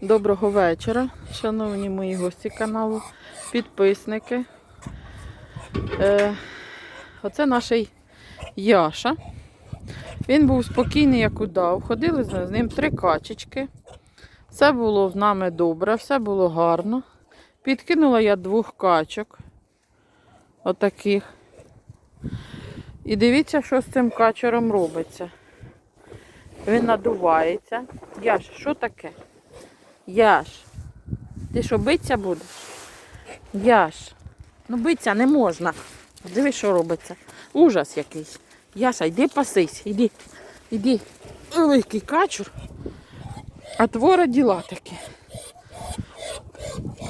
Доброго вечора, шановні мої гості каналу, підписники. Е, оце наш Яша. Він був спокійний, як удав. Ходили з з ним три качечки. Все було в нами добре, все було гарно. Підкинула я двох качок. Отаких. І дивіться, що з цим качером робиться. Він надувається. Яш, що таке? Яш, ти що биться будеш? Яш, ну биться не можна. Диви, що робиться. Ужас якийсь. Яша, йди пасись, йди, йди. Великий качур. А твора діла такі.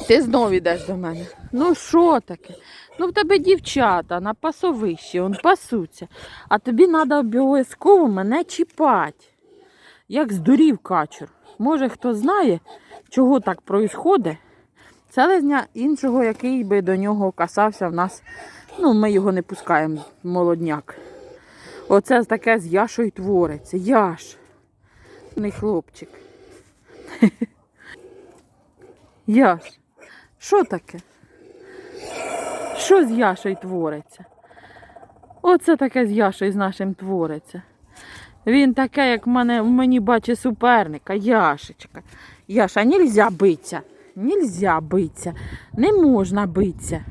Ти знов йдеш до мене. Ну що таке? Ну в тебе дівчата на пасовищі, он пасуться. А тобі треба обов'язково мене чіпати. Як здурів качур. Може, хто знає, чого так проїсходить. Селезня іншого, який би до нього касався в нас. Ну, ми його не пускаємо, молодняк. Оце таке з Яшою твориться. Яш. Не хлопчик. Яш. Що таке? Що з Яшою твориться? Оце таке з Яшою з нашим твориться. Він таке, як в мене в мені бачить суперника, Яшечка. Яша, нельзя битися. Нельзя битися. Не можна битися.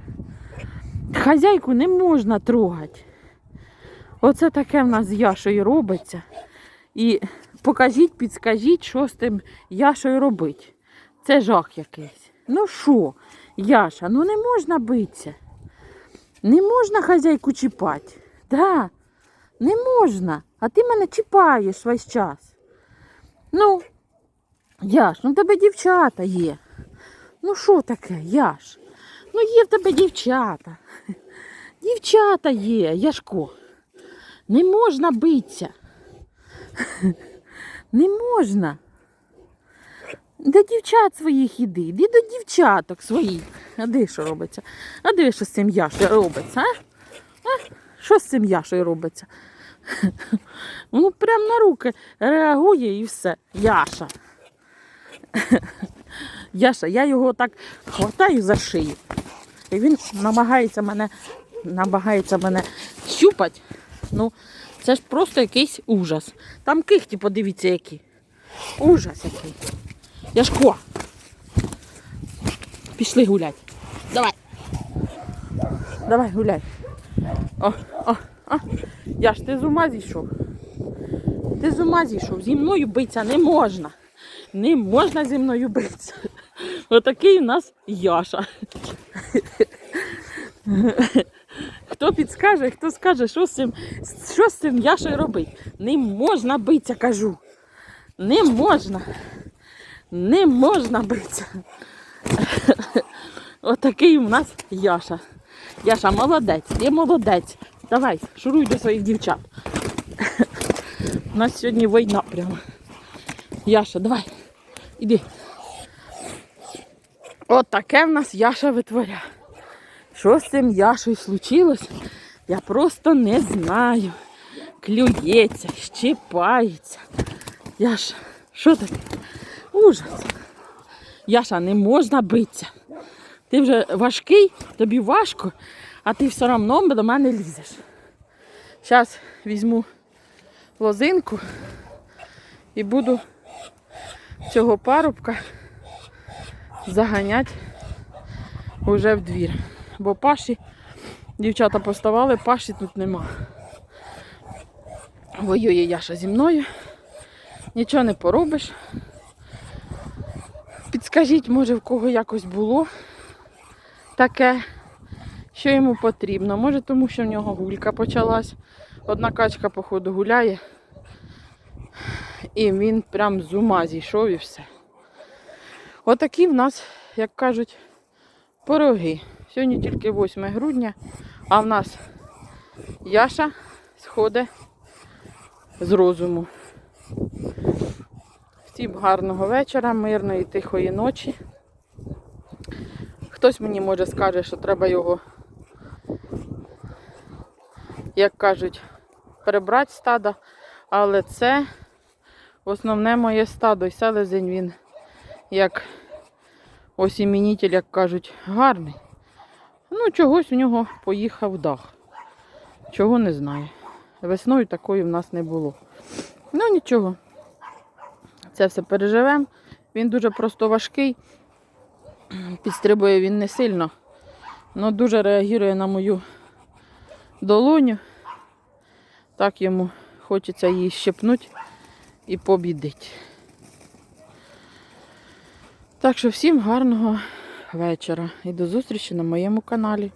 Хазяйку не можна трогати. Оце таке в нас з Яшою робиться. І покажіть, підскажіть, що з тим Яшою робить. Це жах якийсь. Ну що, Яша, ну не можна битися. Не можна хазяйку чіпати. Да, не можна. А ти мене чіпаєш весь час. Ну, Яш, ну тебе дівчата є. Ну що таке, Яш? Ну є в тебе дівчата. Дівчата є, Яшко. Не можна битися. Не можна. До дівчат своїх іди, іди до дівчаток своїх. А де що робиться? А де що з цим Яшою робиться? А? А? Що з цим Яшою робиться? Ну, прям на руки реагує і все. Яша. Яша, я його так хватаю за шию. І він намагається мене, намагається мене щупати. Ну, це ж просто якийсь ужас. Там кихті, подивіться, які. Ужас який. Яшко. Пішли гулять. Давай. Давай гуляй. О, о, о. Яш, ти з ума зійшов. Ти з ума зійшов. Зі мною битися не можна. Не можна зі мною битися. Отакий у нас Яша. Хто підскаже, хто скаже, що з цим, що з цим Яшою робити? Не можна битися, кажу. Не можна. Не можна битися. Отакий у нас Яша. Яша, молодець, ти молодець. Давай, шуруй до своїх дівчат. У нас сьогодні війна прямо. Яша, давай, іди. От таке в нас Яша витворяє. Що з цим Яшою случилось, я просто не знаю. Клюється, щипається. Яша, що таке? Ужас. Яша, не можна битися. Ти вже важкий, тобі важко, а ти все одно до мене лізеш. Зараз візьму лозинку і буду цього парубка заганяти вже в двір. Бо паші, дівчата поставали, паші тут нема. Воює Яша зі мною. Нічого не поробиш. Підскажіть, може в кого якось було таке, що йому потрібно. Може, тому що в нього гулька почалась. Одна качка, походу, гуляє. І він прям з ума зійшов і все. Отакі в нас, як кажуть, пироги. Сьогодні тільки 8 грудня, а в нас Яша сходить з розуму. Всім гарного вечора, мирної, тихої ночі. Хтось мені може скаже, що треба його, як кажуть, перебрати стадо, але це основне моє стадо. І селезень він як осімінітель, як кажуть, гарний. Ну, чогось у нього поїхав дах. Чого не знаю. Весною такої в нас не було. Ну нічого. Це все переживемо. Він дуже просто важкий. Підстрибує він не сильно, але дуже реагує на мою долоню. Так йому хочеться її щепнути і побідити. Так що всім гарного вечора і до зустрічі на моєму каналі.